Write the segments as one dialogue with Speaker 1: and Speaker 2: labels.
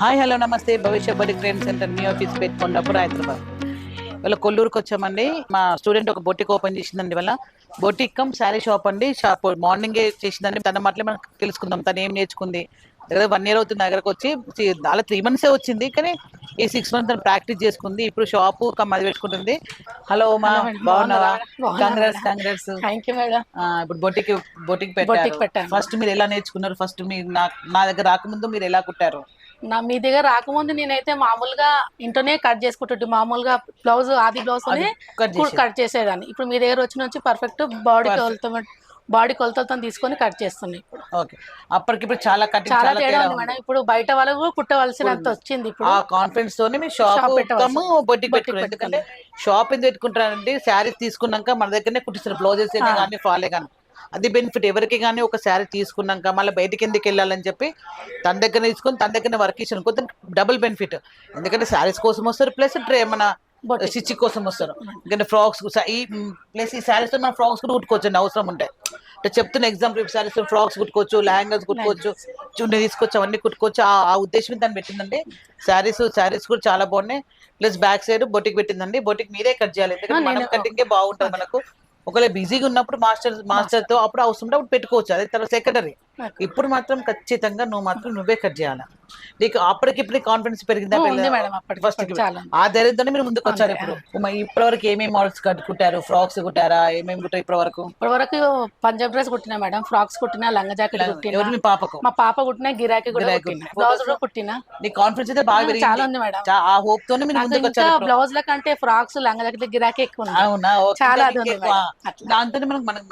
Speaker 1: Hi hello నమస్తే. భవిష్య బడి ట్రైన్ సెంటర్ మీ ఆఫీస్ పెట్టుకున్నప్పుడు హైదరాబాద్. వాళ్ళ కొల్లూరుకి వచ్చామండి. మా స్టూడెంట్ ఒక బొటిక్ ఓపెన్ చేసిందండి వాళ్ళ బొటిక్ కమ్ శారీ షాప్ అండి. షాప్ మార్నింగే చేసిందండి. తన మాటలే మనం తెలుసుకుందాం. తను ఏం నేర్చుకుంది? దగ్గర వన్ ఇయర్ అవుతుంది దగ్గరకు వచ్చి. అలా త్రీ మంత్సే వచ్చింది. కానీ ఈ సిక్స్ మంత్స్ తను ప్రాక్టీస్ చేసుకుంది. ఇప్పుడు షాపు కమ్ అది పెట్టుకుంటుంది. హలో మా. బాగున్నావా?
Speaker 2: యూ మేడం
Speaker 1: ఇప్పుడు బొటిక్ బొటిక్
Speaker 2: Boutique
Speaker 1: పెట్టారు. ఫస్ట్ మీరు ఎలా నేర్చుకున్నారు? ఫస్ట్ మీరు నా దగ్గర రాకముందు మీరు ఎలా కుట్టారు?
Speaker 2: నా మీ దగ్గర రాకముందు నేనైతే మామూలుగా ఇంట్లోనే కట్ చేసుకుంటుంటే మామూలుగా బ్లౌజ్ ఆది బ్లౌజ్. కట్ చేసేదాన్ని. ఇప్పుడు మీ దగ్గర వచ్చిన నుంచి పర్ఫెక్ట్ బాడీ. కొలత బాడీ కొలతలతో తీసుకొని కట్ చేస్తున్నాయి ఇప్పుడు.
Speaker 1: అప్పటికిప్పుడు చాలా కటింగ్
Speaker 2: చాలా తేడా ఉంది. మేడం. ఇప్పుడు బయట వాళ్ళకు కూడా కుట్టవలసినంత వచ్చింది ఇప్పుడు.
Speaker 1: కాన్ఫిడెన్స్ తోనే షాప్ ఎందుకంటే షాప్ ఎందుకు పెట్టుకుంటారంటే శారీస్ తీసుకున్నాక మన దగ్గరనే కుట్టిస్తారు. బ్లౌజెస్. కానీ ఫాలే కానీ. అది బెనిఫిట్ ఎవరికి కానీ ఒక శారీ తీసుకున్నాక మళ్ళీ బయటికి ఎందుకు వెళ్ళాలని చెప్పి తన దగ్గర తీసుకొని తన దగ్గర వర్క్ ఇచ్చాను కొంత డబుల్ బెనిఫిట్ ఎందుకంటే శారీస్ కోసం వస్తారు ప్లస్ మన
Speaker 2: Boutique.
Speaker 1: స్టిచ్ కోసం వస్తారు. ఎందుకంటే ఫ్రాక్స్ ఈ ప్లస్ ఈ శారీస్ మనం ఫ్రాక్స్ కూడా కుట్టుకోవచ్చు అవసరం ఉంటే. అంటే చెప్తున్న ఎగ్జాంపుల్ శారీస్ ఫ్రాక్స్ కుట్టుకోవచ్చు లెహంగాస్ కుట్టుకోవచ్చు చున్నీ తీసుకొచ్చు అవన్నీ కుట్టుకోవచ్చు. ఆ ఉద్దేశం దాన్ని పెట్టిందండి. శారీస్ శారీస్ కూడా చాలా బాగున్నాయి. ప్లస్ బ్యాక్ సైడ్ బొటిక్ పెట్టిందండి. బొటిక్ మీరే కట్ చేయాలి. ఎందుకంటే మనం కటింగే బాగుంటుంది మనకు. ఒకవేళ బిజీగా ఉన్నప్పుడు మాస్టర్ మాస్టర్తో అప్పుడు అవసరం ఉంటే అప్పుడు పెట్టుకోవచ్చు అదే తర్వాత సెకండరీ. ఇప్పుడు మాత్రం ఖచ్చితంగా నువ్వు మాత్రం నువ్వే కట్ చేయాలి? నీకు అప్పటికిప్పుడు కాన్ఫిడెన్స్ పెరిగిందా ఫస్ట్ ఆ ధైర్యంతోనే మీరు ముందుకు వచ్చారు. ఇప్పుడు. ఉమ, ఇప్పటివరకు ఏమేమి మోడల్స్ కుట్టారు ఫ్రాక్స్ కుట్టారా? ఏమేమి కుట్టారు ఇప్పటి వరకు
Speaker 2: ఇప్పటి వరకు పంజాబ్ డ్రెస్ కుట్టినా మేడం ఫ్రాక్స్ కుట్టినా లంగా జాకెట్ కుట్టినా.
Speaker 1: మీ పాపకు?
Speaker 2: మా పాప కుట్టిన గిరాకీ కూడా. బ్లౌజ్ కూడా కుట్టిన.
Speaker 1: నీ కాన్ఫిడెన్స్ అయితే బాగా పెరిగింది.
Speaker 2: చాలా ఉంది మేడం.
Speaker 1: ఆ హోప్ తోనే మీరు ముందుకు వచ్చారు.
Speaker 2: బ్లౌజ్ ల కంటే ఫ్రాక్స్ లంగా జాకెట్ గిరాకీ ఎక్కువ ఉంది.
Speaker 1: అవునా.
Speaker 2: చాలా.
Speaker 1: దాంతోనే మనకు మనకు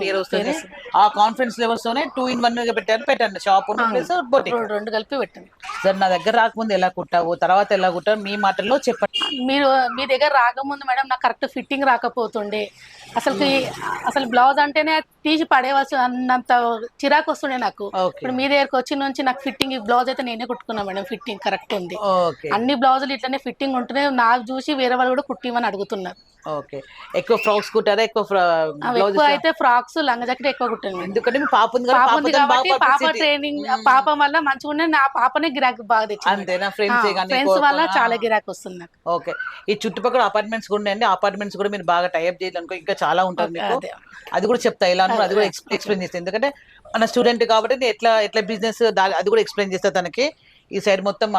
Speaker 1: పేరు వస్తుంది. ఆ కాన్ఫిడెన్స్ లెవెల్స్ తోనే టూ ఇన్ వన్ గా పెట్టారు పెట్టండి షాప్ ప్లస్ బొటిక్
Speaker 2: రెండు రెండు కలిపి పెట్టండి.
Speaker 1: సార్ నా దగ్గర రాకముందు ఎలా కుట్టావు? తర్వాత ఎలా కుట్టావు? మీ మాటల్లో చెప్పండి.
Speaker 2: మీరు మీ దగ్గర రాకముందు మేడం నాకు కరెక్ట్ ఫిట్టింగ్ రాకపోతుండే. అసలు అసలు బ్లౌజ్ అంటేనే తీసి పడేవచ్చు అన్నంత చిరాకు వస్తుండే నాకు. ఇప్పుడు మీ దగ్గరకు వచ్చిన నుంచి నాకు ఫిట్టింగ్ బ్లౌజ్ అయితే నేనే కుట్టుకున్నా మేడం. ఫిట్టింగ్ కరెక్ట్ ఉంది. అన్ని బ్లౌజులు ఇట్లనే ఫిట్టింగ్ ఉంటేనే నాకు చూసి వేరే వాళ్ళు కూడా కుట్టిమని అడుగుతున్నారు.
Speaker 1: ఓకే. ఎక్కువ ఫ్రాక్స్ కుట్టారా? ఎక్కువ
Speaker 2: ఎక్కువ అయితే ఫ్రాక్స్ లంగా జాకెట్ ఎక్కువ కుట్టాను.
Speaker 1: ఎందుకంటే పాప ఉంది
Speaker 2: పాప ఉంది కాబట్టి పాప. ట్రైనింగ్. పాప వల్ల మంచిగా నా పాపనే గిరాకీ బాగా తెచ్చింది
Speaker 1: ఫ్రెండ్స్
Speaker 2: వల్ల చాలా గిరాకీ వస్తుంది నాకు.
Speaker 1: ఓకే. ఈ చుట్టుపక్కల అపార్ట్మెంట్స్ కూడా ఉన్నాయండి. అపార్ట్మెంట్స్ కూడా మీరు బాగా టైప్ చేయాలనుకో ఇంకా చాలా ఉంటుంది మీకు.
Speaker 2: అదే.
Speaker 1: కూడా చెప్తా. ఇలా అన్నారు, అది కూడా ఎక్స్ప్లెయిన్ చేస్తాను ఎందుకంటే మన స్టూడెంట్ కాబట్టి నేను ఎట్లా ఎట్లా బిజినెస్ అది కూడా ఎక్స్ప్లెయిన్ చేస్తా తనకి. ఈ సైడ్ మొత్తం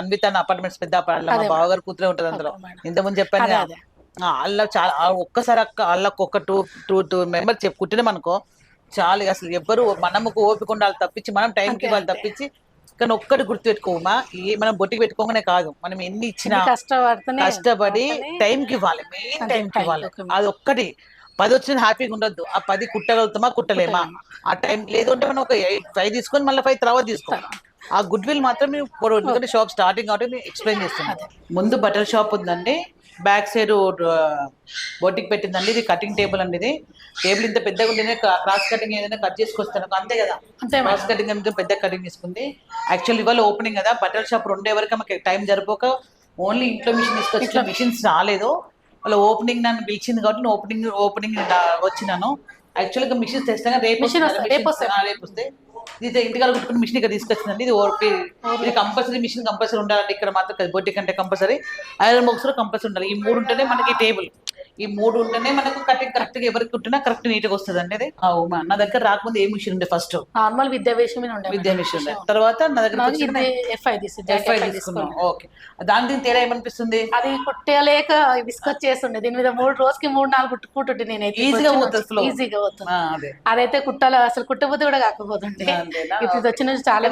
Speaker 1: అన్విత అపార్ట్మెంట్స్ పెద్ద మా
Speaker 2: అదే
Speaker 1: బావగారు కూతురే ఉంటుంది అందులో. ఇంతకుముందు చెప్పాను వాళ్ళ చాలా ఒక్కసారి అక్క వాళ్ళకి ఒక టూ టూ టూ మెంబర్ చెప్పు కుట్టినామనుకో చాలు. అసలు ఎవ్వరు మనముకు ఓపిక ఉండాలి తప్పించి మనం టైంకి వాళ్ళు. తప్పించి కానీ ఒక్కటి గుర్తు పెట్టుకోమా ఏ మనం బొట్టికి పెట్టుకోగానే కాదు మనం ఎన్ని ఇచ్చినా
Speaker 2: ఎన్ని కష్టపడితేనే
Speaker 1: కష్టపడి టైంకి ఇవ్వాలి మెయిన్ టైంకి ఇవ్వాలి. అది ఒక్కటి. పది వచ్చిన హ్యాపీగా ఉండొద్దు. ఆ పది కుట్టగలుగుతామా కుట్టలేమా? ఆ టైం లేదంటే మనం ఒక ఫైవ్ తీసుకొని మళ్ళీ ఫైవ్ తర్వాత తీసుకోవాలి ఆ గుడ్ విల్ మాత్రం షాప్ స్టార్టింగ్ కాబట్టి ఎక్స్ప్లెయిన్ చేస్తున్నాను ముందు బట్టల షాప్ ఉందండి. బ్యాక్ సైడ్ బొట్టికి పెట్టిందండి. ఇది కటింగ్ టేబుల్ అండి ఇది. టేబుల్ ఇంత పెద్దగా ఉంటేనే క్రాస్ కటింగ్ ఏదైనా కట్ చేసుకొస్తాను. అంతే కదా.
Speaker 2: అంతే.
Speaker 1: క్రాస్ కటింగ్ పెద్ద కటింగ్ తీసుకుంది. యాక్చువల్ ఇవాళ ఓపెనింగ్ కదా. బట్టల షాప్ రెండే వరకు మాకు టైం జరిపోక ఓన్లీ ఇంట్లో మిషన్ తీసుకొచ్చిన మిషన్స్ రాలేదు. వాళ్ళ ఓపెనింగ్ నన్ను పిలిచింది కాబట్టి నేను ఓపెనింగ్ ఓపెనింగ్ వచ్చినాను. యాక్చువల్గా మిషన్స్ తెస్తాను. రేపు
Speaker 2: రేపు వస్తాయి.
Speaker 1: రేపు వస్తాయి. ఇది ఇంటికాడ కుట్టుకుని మిషన్ ఇక్కడ తీసుకొచ్చిందండి. ఇది ఓపి ఇది కంపల్సరీ మిషన్ కంపల్సరీ ఉండాలండి ఇక్కడ మాత్రం బొట్టి కంటే కంపల్సరీ ఐరన్ బాక్స్లో కంపల్సరీ ఉండాలి. ఈ మూడు ఉంటేనే మనకి టేబుల్ ఈ మూడు ఉంటేనే మనకు కటింగ్ కరెక్ట్గా ఎవరికి కుట్టినా కరెక్ట్ నీట్గా వస్తుంది అండి నా దగ్గర రాకముందు ఏ మిషన్ ఉండే ఫస్ట్
Speaker 2: నార్మల్ విద్యా ఉండే
Speaker 1: విద్యా ఉండే. తర్వాత నా దగ్గర
Speaker 2: ఎఫ్ఐ
Speaker 1: ఎఫ్ఐ తీసుకున్నాం. ఓకే. దాని దీని తేడా ఏమనిపిస్తుంది?
Speaker 2: అది కుట్టలేక విసుకొచ్చేస్తుండే దీని మీద మూడు రోజుకి మూడు నాలుగు కుట్టు కుట్టుంటే నేనైతే.
Speaker 1: ఈజీగా పోతుంది.
Speaker 2: ఈజీగా పోతుంది. అదైతే కుట్టాలి అసలు కుట్టబోతే కూడా కాకపోతుండే? ఇప్పుడు వచ్చిన చాలా.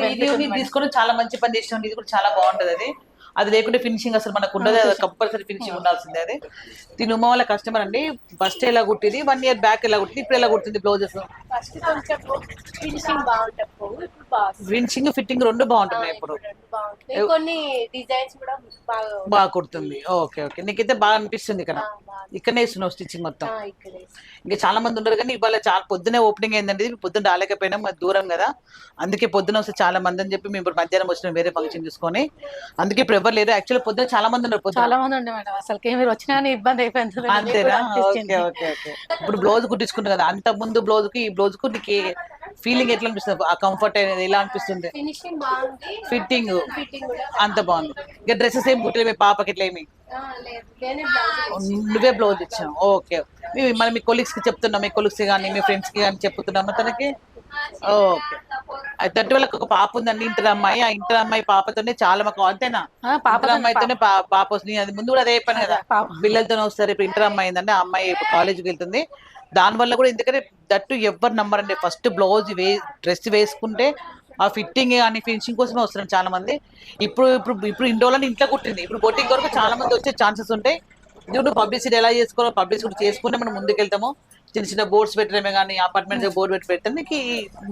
Speaker 1: తీసుకొని చాలా మంచి పని చేసినాం ఇది కూడా చాలా బాగుంటది అది. అది లేకుంటే ఫినిషింగ్ అసలు మనకు ఉండదు. కంపల్సరీ ఫినిషింగ్ ఉండాల్సిందే అది. దీని ఉమ్మ వాళ్ళ కస్టమర్ అండి ఫస్ట్ ఎలా కుట్టింది? వన్ ఇయర్ బ్యాక్ ఎలా కుట్టింది? ఇప్పుడు ఎలా కుడుతుంది బ్లౌజెస్
Speaker 3: ఫినిషింగ్
Speaker 1: ఫిట్టింగ్ రెండు బాగుంటున్నాయి ఇప్పుడు.
Speaker 3: కొన్ని డిజైన్స్ కూడా బాగా
Speaker 1: కుడుతుంది. Okay okay. నీకైతే బాగా అనిపిస్తుంది ఇక్కడ. ఇక్కడనే ఇస్తున్నావు స్టిచ్చింగ్ మొత్తం. ఇంకా చాలా మంది ఉండరు కానీ ఇవాళ చాలా పొద్దునే ఓపెనింగ్ అయిందండి. రాలేకపోయినాం మాది దూరం కదా. అందుకే పొద్దున వస్తే చాలా మంది అని చెప్పి మేము ఇప్పుడు మధ్యాహ్నం వచ్చినాం వేరే ఫంక్షన్ చూసుకొని. అందుకే ఇప్పుడు ఎవరు లేరు. యాక్చువల్లీ పొద్దున చాలా మంది ఉన్నారు
Speaker 2: చాలా మంది ఉండే మేడం. అసలు మీరు వచ్చినా కానీ ఇబ్బంది అయిపోయింది.
Speaker 1: అంతేనా? ఓకే. Okay okay. ఇప్పుడు బ్లౌజ్ కుట్టించుకుంటారు కదా. అంత ముందు బ్లౌజ్కి ఈ బ్లౌజ్కు నీకు ఫీలింగ్ ఎట్లా అనిపిస్తుంది? ఆ కంఫర్ట్ అనేది ఎలా అనిపిస్తుంది?
Speaker 3: ఫినిషింగ్ బాగుంది.
Speaker 1: ఫిట్టింగ్
Speaker 3: ఫిట్టింగ్ కూడా
Speaker 1: అంత బాగుంది. ఇక డ్రెస్సెస్ ఏం మీ పాపకి ఇట్లా ఏమి?
Speaker 3: ఆ, లేదు. నేనే బ్లౌజ్
Speaker 1: నువ్వే బ్లౌజ్ ఇచ్చావు. ఓకే మీ- మరి మీ కొలీగ్స్కి చెప్తున్నాం. మీ కొలీగ్స్ కానీ మీ ఫ్రెండ్స్కి కానీ చెప్తున్నాము తనకి? ఓకే. అంటే వాళ్ళకి ఒక పాప ఉందండి. ఇంటర్ అమ్మాయి. ఆ ఇంటర్ అమ్మాయి పాపతోనే చాలా మాకు అంతేనా?
Speaker 2: పాప
Speaker 1: అమ్మాయితోనే పాప వస్తుంది. అది ముందు కూడా అదే చెప్పాను కదా. పిల్లలతోనే వస్తారు. ఇప్పుడు ఇంటర్ అమ్మాయి ఏంటంటే ఆ అమ్మాయి ఇప్పుడు కాలేజీకి వెళ్తుంది. దాని వల్ల కూడా ఎందుకంటే దట్టు ఎవరు నమ్మరండి. ఫస్ట్ బ్లౌజ్ వే డ్రెస్ వేసుకుంటే ఆ ఫిట్టింగ్ కానీ ఫినిషింగ్ కోసమే వస్తున్నారు చాలా మంది ఇప్పుడు ఇప్పుడు ఇప్పుడు ఇండోలని ఇంట్లో కుట్టింది. ఇప్పుడు బొట్టింగ్ వరకు చాలా మంది వచ్చే ఛాన్సెస్ ఉంటాయి ఇప్పుడు పబ్లిసిటీ ఎలా చేసుకోవాలో పబ్లిసిటీ చేసుకుంటే మనం ముందుకెళ్తాము. చిన్న చిన్న బోర్డ్స్ పెట్టడమే కానీ అపార్ట్మెంట్ బోర్డు పెట్టి పెడితే నీకు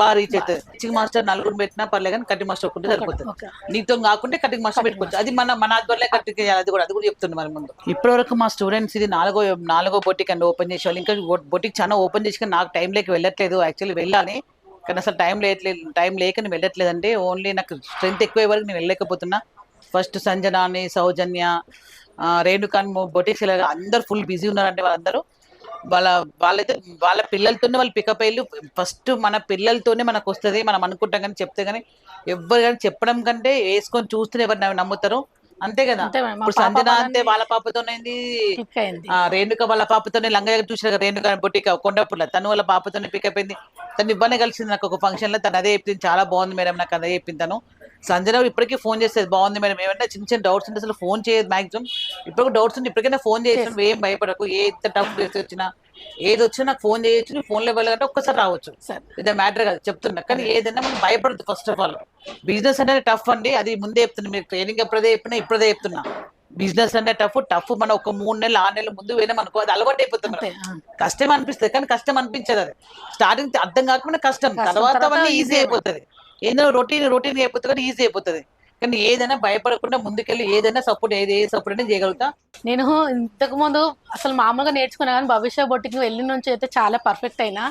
Speaker 1: బాగా రీచ్ అవుతుంది టీచింగ్ మాస్టర్ నలుగురు పెట్టినా పర్లే కానీ కటింగ్ మాస్టర్ ఒక్కటి సరిపోతుంది. నీతో కాకుంటే కటింగ్ మాస్టర్ పెట్టుకోవచ్చు. అది మన మన ఆధ్వర్యంలో కటింగ్ చేయాలి. అది కూడా అది కూడా చెప్తుంది మరి ముందు. ఇప్పటి వరకు మా స్టూడెంట్స్ ఇది నాలుగో నాలుగో బొటిక్ అండి ఓపెన్ చేసేవాళ్ళు. ఇంకా బొటిక్ చాలా ఓపెన్ చేసి కానీ నాకు టైం లేక వెళ్ళట్లేదు. యాక్చువల్లీ వెళ్ళాలి. కానీ అసలు టైం లేట్లేదు టైం లేక నేను వెళ్ళట్లేదండి ఓన్లీ నాకు స్ట్రెంత్ ఎక్కువ వరకు నేను వెళ్ళలేకపోతున్నా. ఫస్ట్ సంజన అని సౌజన్య రేణుకాన్ బొటిక్స్ అందరు ఫుల్ బిజీ ఉన్నారంటే వాళ్ళందరూ. వాళ్ళ వాళ్ళైతే వాళ్ళ పిల్లలతోనే వాళ్ళు పికప్ అయ్యి ఫస్ట్ మన పిల్లలతోనే మనకు వస్తుంది. మనం అనుకుంటాం కానీ చెప్తే కానీ ఎవ్వరు కానీ చెప్పడం కంటే వేసుకొని చూస్తేనే ఎవరు నమ్ము- నమ్ముతారు. అంతే కదా? ఇప్పుడు
Speaker 2: పాప
Speaker 1: సంజన అంతే వాళ్ళ పాపతోనేంది ఆ రేణుక వాళ్ళ పాపతోనే లంగా దగ్గర చూసిన రేణుక బొట్టిక కొండపుల్ల తను వాళ్ళ పాపతోనే పికప్ అయింది. తను ఇబ్బంది కలిసింది నాకు ఒక ఫంక్షన్లో. తను అదే చెప్పింది. చాలా బాగుంది మేడం నాకు అదే చెప్పింది తను. సంజన ఇప్పటికీ ఫోన్ చేసేది. బాగుంది మేడం. ఏమన్నా చిన్న చిన్న డౌట్స్ ఉంటే అసలు ఫోన్ చేయదు మాక్సిమం. ఇప్పుడు డౌట్స్ ఉంటే ఇప్పటికైనా ఫోన్ చేసి ఏం భయపడకు. ఏ ఎంత టఫ్ చేసి వచ్చినా ఏది వచ్చినా నాకు ఫోన్ చేయొచ్చు. నీ ఫోన్లో వెళ్ళాలంటే ఒక్కసారి రావచ్చు.
Speaker 2: సరే.
Speaker 1: ఇది మ్యాటర్ కాదు. చెప్తున్నా. కానీ ఏదైనా మనం భయపడదు ఫస్ట్ ఆఫ్ ఆల్ బిజినెస్ అనేది టఫ్ అండి. అది ముందే చెప్తున్నా. మీరు ట్రైనింగ్ ఎప్పుడదే చెప్పినా ఇప్పుడే చెప్తున్నా. బిజినెస్ అంటే టఫ్ టఫ్ మనం ఒక మూడు నెలలు ఆరు నెలలు ముందు పోయినా మనకు అది అలవాటు అయిపోతుంది. కష్టం అనిపిస్తుంది. కానీ కష్టం అనిపించదు అది. స్టార్టింగ్ అర్థం కాకుండా కష్టం. తర్వాత అవన్నీ ఈజీ అయిపోతుంది. ఏదో రొటీన్ రొటీన్ అయిపోతుంది కానీ ఈజీ అయిపోతుంది. కానీ ఏదైనా భయపడకుండా ముందుకెళ్ళి ఏదైనా సపోర్ట్ ఏది ఏ సపోర్ట్ అయినా చేయగలుగుతా.
Speaker 2: నేను ఇంతకు ముందు అసలు మామూలుగా నేర్చుకున్నా కానీ భవిష్య బొట్టికి వెళ్ళిన నుంచి అయితే చాలా పర్ఫెక్ట్ అయినా.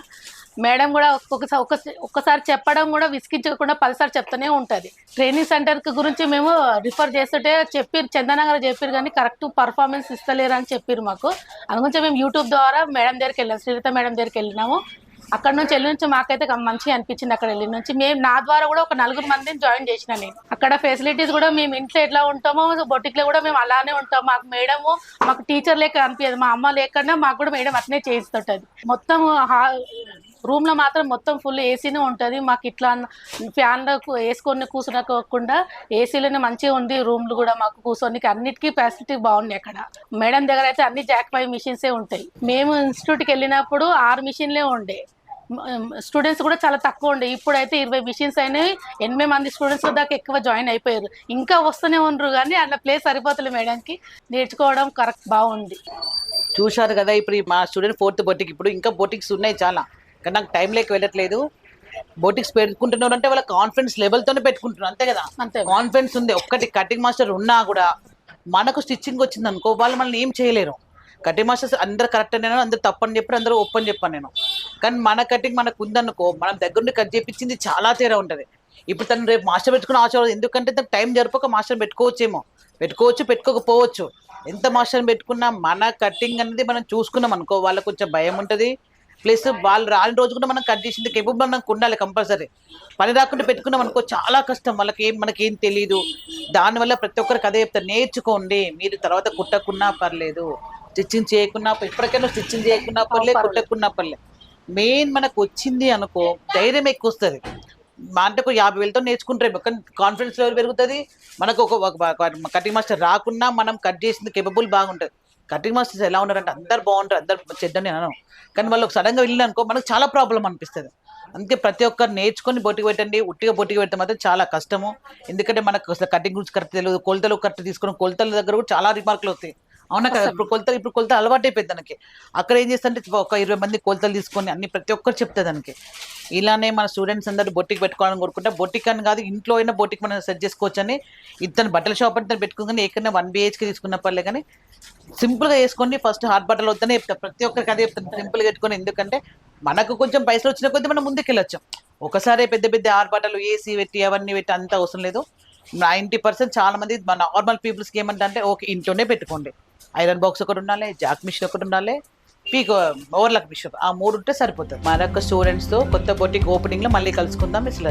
Speaker 2: మేడం కూడా ఒక్కొక్కసారి ఒక్కసారి చెప్పడం కూడా విసిగించకుండా పదిసారి చెప్తూనే ఉంటుంది. ట్రైనింగ్ సెంటర్ గురించి మేము రిఫర్ చేస్తుంటే చెప్పారు చందనగర్ చెప్పారు కానీ కరెక్ట్ పర్ఫార్మెన్స్ ఇస్తలేరు అని చెప్పారు మాకు. అందుగురించి మేము యూట్యూబ్ ద్వారా మేడం దగ్గరికి వెళ్ళాం శ్రీలత మేడం దగ్గరికి వెళ్ళినాము. అక్కడ నుంచి వెళ్ళి నుంచి మాకైతే మంచిగా అనిపించింది అక్కడ వెళ్ళి నుంచి. మేము నా ద్వారా కూడా ఒక నలుగురు మందిని జాయిన్ చేసిన నేను. అక్కడ ఫెసిలిటీస్ కూడా మేము ఇంట్లో ఎట్లా ఉంటామో బొటిక్ కూడా మేము అలానే ఉంటాం. మాకు మేడము మాకు టీచర్ లేక అనిపించదు మా అమ్మ లేకుండా మాకు కూడా మేడం అట్నే చేస్తుంటది మొత్తం రూమ్లో మాత్రం మొత్తం ఫుల్ ఏసీనే ఉంటది. మాకు ఇట్లా ఫ్యాన్ వేసుకొని కూర్చునకోకుండా ఏసీలోనే మంచిగా ఉంది రూమ్లు కూడా మాకు కూర్చొని అన్నిటికీ ఫెసిలిటీ బాగున్నాయి అక్కడ. మేడం దగ్గర అయితే అన్ని జాక్ పై మిషన్సే ఉంటాయి. మేము ఇన్స్టిట్యూట్కి వెళ్ళినప్పుడు ఆరు మిషన్లే ఉండే. స్టూడెంట్స్ కూడా చాలా తక్కువ ఉండే. ఇప్పుడైతే ఇరవై మిషన్స్ అయినాయి ఎనభై మంది స్టూడెంట్స్ దాకా ఎక్కువ జాయిన్ అయిపోయారు. ఇంకా వస్తూనే ఉండరు కానీ అట్లా ప్లేస్ సరిపోతుంది మేడంకి నేర్చుకోవడం కరెక్ట్ బాగుంది.
Speaker 1: చూశారు కదా ఇప్పుడు ఈ మా స్టూడెంట్ ఫోర్త్ బొటిక్ ఇప్పుడు ఇంకా బొటిక్స్ ఉన్నాయి చాలా. కానీ నాకు టైం లేక వెళ్ళట్లేదు. బొటిక్స్ పెట్టుకుంటున్నారు అంటే వాళ్ళ కాన్ఫిడెన్స్ లెవెల్తోనే పెట్టుకుంటున్నారు అంతే కదా?
Speaker 2: అంతే.
Speaker 1: కాన్ఫిడెన్స్ ఉంది. ఒక్కటి కటింగ్ మాస్టర్ ఉన్నా కూడా మనకు స్టిచ్చింగ్ వచ్చింది అనుకో వాళ్ళు మనల్ని ఏం చేయలేరు. కటింగ్ మాస్టర్స్ అందరు కరెక్ట్ నేను అందరు తప్పని చెప్పి అందరూ ఓపెన్ చెప్పాను నేను. కానీ మన కటింగ్ మనకు ఉందనుకో మనం దగ్గరుండి కట్ చేపించింది చాలా తేడా ఉంటుంది. ఇప్పుడు తను రేపు మాస్టర్ పెట్టుకుని ఆచరణ ఎందుకంటే తనకు టైం జరపక మాస్టర్ పెట్టుకోవచ్చేమో. పెట్టుకోవచ్చు పెట్టుకోకపోవచ్చు. ఎంత మాస్టర్ పెట్టుకున్నా మన కటింగ్ అనేది మనం చూసుకున్నాం అనుకో వాళ్ళకి కొంచెం భయం ఉంటుంది. ప్లస్ వాళ్ళు రాని రోజు కూడా మనం కట్ చేసింది కేపబుల్ మనకు ఉండాలి కంపల్సరీ. పని రాకుండా పెట్టుకున్నాం అనుకో చాలా కష్టం. వాళ్ళకి ఏం మనకి ఏం తెలియదు దానివల్ల ప్రతి ఒక్కరికి అదే చెప్తారు నేర్చుకోండి. మీరు తర్వాత కుట్టకున్నా పర్లేదు. స్టిచ్చింగ్ చేయకున్నా ఇప్పటికైనా స్టిచ్చింగ్ చేయకున్నా పర్లేదు. కుట్టకున్నా పర్లేదు మెయిన్ మనకు వచ్చింది అనుకో ధైర్యం ఎక్కువ వస్తుంది మా అంటే ఒక యాభై వేలతో నేర్చుకుంటారు కానీ కాన్ఫిడెన్స్ లెవెల్ పెరుగుతుంది. మనకు ఒక కటింగ్ మాస్టర్ రాకున్నా మనం కట్ చేసింది కేపబుల్ బాగుంటుంది. కటింగ్ మాస్టర్స్ ఎలా ఉన్నారంటే అందరు బాగుంటారు అందరు చెడ్డని అనను. కానీ వాళ్ళు సడన్గా వెళ్ళిననుకో మనకు చాలా ప్రాబ్లం అనిపిస్తుంది. అందుకే ప్రతి ఒక్కరు నేర్చుకొని బొట్టికి పెట్టండి. ఉట్టిగా బొట్టికి పెడితే మాత్రం చాలా కష్టము. ఎందుకంటే మనకు అసలు కటింగ్ గురించి కరెక్ట్ తెలియదు కొలతలు కరెక్ట్ తీసుకుని కొలతల దగ్గర కూడా చాలా రిమార్కులు వస్తాయి. అవునా కదా? ఇప్పుడు కొలతలు ఇప్పుడు కొలత అలవాటు అయిపోయింది దానికి అక్కడ ఏం చేస్తుంటే ఒక ఇరవై మంది కొలతలు తీసుకొని అన్ని ప్రతి ఒక్కరు చెప్తుంది దానికి ఇలానే మన స్టూడెంట్స్ అందరూ బొట్టికి పెట్టుకోవాలని కోరుకుంటే బొట్టిక్ అని కాదు ఇంట్లో అయినా బొట్టికి మనం సెట్ చేసుకోవచ్చు అని ఇతను బట్టల షాప్ అంటే పెట్టుకుని ఎక్కడైనా వన్ బిహెచ్కి తీసుకున్న పర్లే కానీ సింపుల్గా వేసుకోండి ఫస్ట్ హాట్ బట్టలు వద్దనే చెప్తాను ప్రతి ఒక్కరికి అదే చెప్తాను సింపుల్గా పెట్టుకొని. ఎందుకంటే మనకు కొంచెం పైసలు వచ్చిన కొద్దీ మనం ముందుకు వెళ్ళొచ్చు ఒకసారి పెద్ద పెద్ద ఆరు బట్టలు ఏసీ పెట్టి అవన్నీ పెట్టి అంత అవసరం లేదు. నైంటీ పర్సెంట్ చాలా మంది మన నార్మల్ పీపుల్స్కి ఏమంటే ఓకే ఇంట్లోనే పెట్టుకోండి. ఐరన్ బాక్స్ ఒకటి ఉండాలి జాక్ మిషన్ ఒకటి ఉండాలి పీక్ ఓవర్లక్ మిషన్. ఆ మూడు ఉంటే సరిపోతుంది. మరొక స్టూడెంట్స్తో కొత్త బొటిక్ ఓపెనింగ్లో మళ్ళీ కలుసుకుందాం మిస్